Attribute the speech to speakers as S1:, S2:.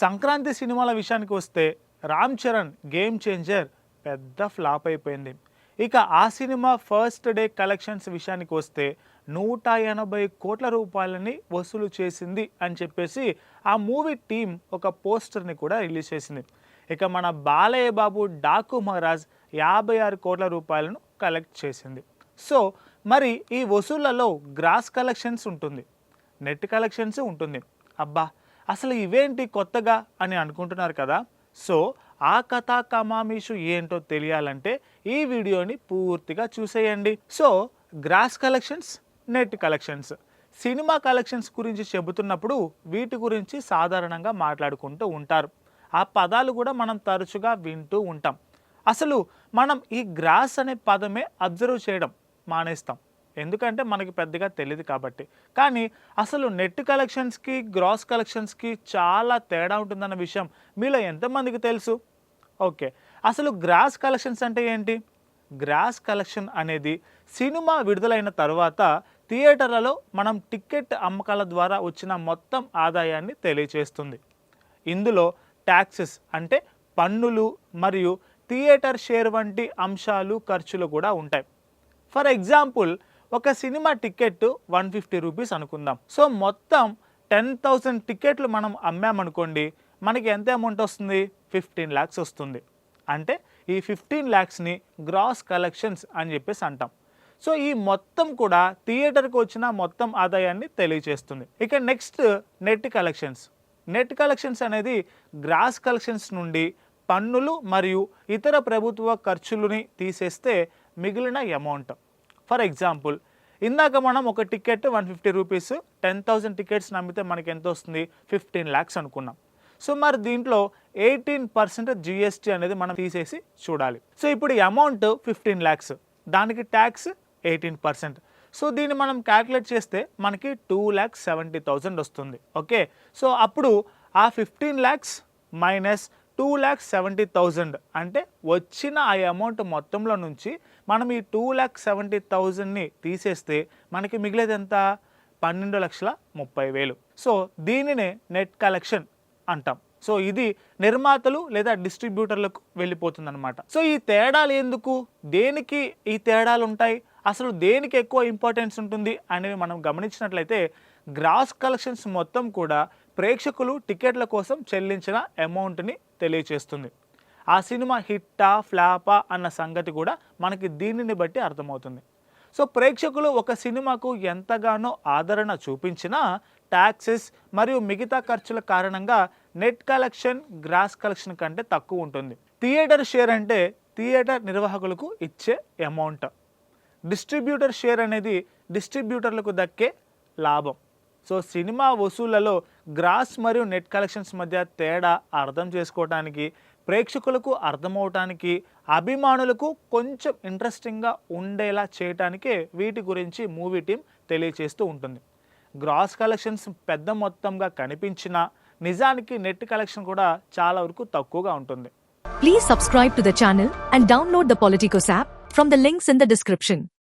S1: సంక్రాంతి సినిమాల విషయానికి వస్తే రామ్ చరణ్ గేమ్ చేంజర్ పెద్ద ఫ్లాప్ అయిపోయింది. ఇక ఆ సినిమా ఫస్ట్ డే కలెక్షన్స్ విషయానికి వస్తే నూట ఎనభై కోట్ల రూపాయలని వసూలు చేసింది అని చెప్పేసి ఆ మూవీ టీం ఒక పోస్టర్ని కూడా రిలీజ్ చేసింది. ఇక మన బాలయ్య బాబు డాకు మహారాజ్ యాభై ఆరు కోట్ల రూపాయలను కలెక్ట్ చేసింది. సో మరి ఈ వసూళ్ళలో గ్రాస్ కలెక్షన్స్ ఉంటుంది. నెట్ కలెక్షన్స్ ఉంటుంది. అబ్బా అసలు ఇవేంటి కొత్తగా అని అనుకుంటున్నారు కదా? సో ఆ కథా కమామీషు ఏంటో తెలియాలంటే ఈ వీడియోని పూర్తిగా చూసేయండి. So gross collections net collections. Cinema collections గురించి చెబుతున్నప్పుడు వీటి గురించి సాధారణంగా మాట్లాడుకుంటూ ఉంటారు. ఆ పదాలు కూడా మనం తరచుగా వింటూ ఉంటాం. అసలు మనం ఈ గ్రాస్ అనే పదమే అబ్జర్వ్ చేయడం మానేస్తాం. ఎందుకంటే మనకి పెద్దగా తెలియదు కాబట్టి. కానీ అసలు నెట్ కలెక్షన్స్కి గ్రాస్ కలెక్షన్స్కి చాలా తేడా ఉంటుందన్న విషయం మీలో ఎంతమందికి తెలుసు? ఓకే. అసలు గ్రాస్ కలెక్షన్స్ అంటే ఏంటి? గ్రాస్ కలెక్షన్ అనేది సినిమా విడుదలైన తర్వాత థియేటర్లలో మనం టికెట్ అమ్మకాల ద్వారా వచ్చిన మొత్తం ఆదాయాన్ని తెలియచేస్తుంది. ఇందులో ట్యాక్సెస్ అంటే పన్నులు మరియు థియేటర్ షేర్ వంటి అంశాలు ఖర్చులు కూడా ఉంటాయి. ఫర్ ఎగ్జాంపుల్ ఒక cinema ticket one fifty rupees అనుకుందాం. సో మొత్తం టెన్ థౌసండ్ టికెట్లు మనం అమ్మామనుకోండి మనకి ఎంత అమౌంట్ వస్తుంది? ఫిఫ్టీన్ ల్యాక్స్ వస్తుంది. అంటే ఈ ఫిఫ్టీన్ ల్యాక్స్ని గ్రాస్ కలెక్షన్స్ అని చెప్పేసి అంటాం. సో ఈ మొత్తం కూడా థియేటర్కి వచ్చిన మొత్తం ఆదాయాన్ని తెలియజేస్తుంది ఇక next net collections. Net collections అనేది గ్రాస్ కలెక్షన్స్ నుండి పన్నులు మరియు ఇతర ప్రభుత్వ ఖర్చులని తీసేస్తే మిగిలిన అమౌంట్. ఫర్ ఎగ్జాంపుల్ ఇందాక మనం ఒక ticket one fifty rupees ten thousand tickets నమ్మితే మనకి ఎంత వస్తుంది? ఫిఫ్టీన్ ల్యాక్స్ అనుకున్నాం. సో మరి దీంట్లో ఎయిటీన్ పర్సెంట్ జిఎస్టీ అనేది మనం తీసేసి చూడాలి. సో ఇప్పుడు ఈ అమౌంట్ ఫిఫ్టీన్ ల్యాక్స్ దానికి ట్యాక్స్ ఎయిటీన్ పర్సెంట్. సో దీన్ని మనం క్యాల్కులేట్ చేస్తే మనకి టూ ల్యాక్స్ సెవెంటీ థౌజండ్ వస్తుంది. ఓకే? సో అప్పుడు ఆ fifteen lakhs minus two lakhs seventy thousand అంటే వచ్చిన ఆ అమౌంట్ మొత్తంలో నుంచి మనం ఈ టూ ల్యాక్ సెవెంటీ థౌజండ్ని తీసేస్తే మనకి మిగిలేది ఎంత? పన్నెండు లక్షల ముప్పై వేలు. సో దీనినే నెట్ కలెక్షన్ అంటాం. సో ఇది నిర్మాతలు లేదా డిస్ట్రిబ్యూటర్లకు వెళ్ళిపోతుంది అనమాట సో ఈ తేడాలు ఎందుకు? దేనికి ఈ తేడాలు ఉంటాయి? అసలు దేనికి ఎక్కువ ఇంపార్టెన్స్ ఉంటుంది? అనేవి మనం గమనించినట్లయితే గ్రాస్ కలెక్షన్స్ మొత్తం కూడా ప్రేక్షకులు టికెట్ల కోసం చెల్లించిన అమౌంట్ని తెలియచేస్తుంది. ఆ సినిమా హిట్టా ఫ్లాపా అన్న సంగతి కూడా మనకి దీనిని బట్టి అర్థమవుతుంది. సో ప్రేక్షకులు ఒక సినిమాకు ఎంతగానో ఆదరణ చూపించినా ట్యాక్సెస్ మరియు మిగతా ఖర్చుల కారణంగా నెట్ కలెక్షన్ గ్రాస్ కలెక్షన్ కంటే తక్కువ ఉంటుంది. థియేటర్ షేర్ అంటే థియేటర్ నిర్వాహకులకు ఇచ్చే అమౌంట్. డిస్ట్రిబ్యూటర్ షేర్ అనేది డిస్ట్రిబ్యూటర్లకు దక్కే లాభం. సో సినిమా వసూళ్ళలో గ్రాస్ మరియు నెట్ కలెక్షన్స్ మధ్య తేడా అర్థం చేసుకోవటానికి ప్రేక్షకులకు అర్థమవటానికి అభిమానులకు కొంచెం ఇంట్రెస్టింగ్గా ఉండేలా చేయటానికే వీటి గురించి మూవీ టీం తెలియచేస్తూ ఉంటుంది. గ్రాస్ కలెక్షన్స్ పెద్ద మొత్తంగా కనిపించినా నిజానికి నెట్ కలెక్షన్ కూడా చాలా వరకు తక్కువగా ఉంటుంది.
S2: Please subscribe to the channel and download the Politicos app from the links in the description